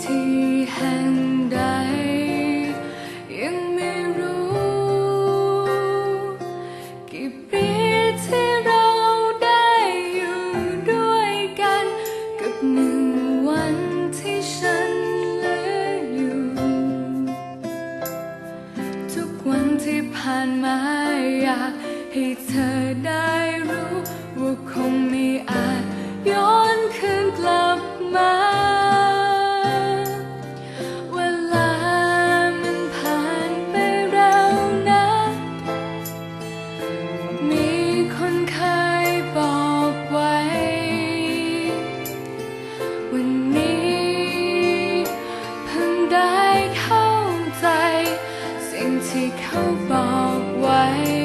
ที่แห่งใด ยังไม่รู้ กี่ปีที่เราได้อยู่ด้วยกัน กับหนึ่งวันที่ฉันเหลืออยู่ ทุกวันที่ผ่านมาอยากให้เธอได้รู้ ที่เขาบอกไว้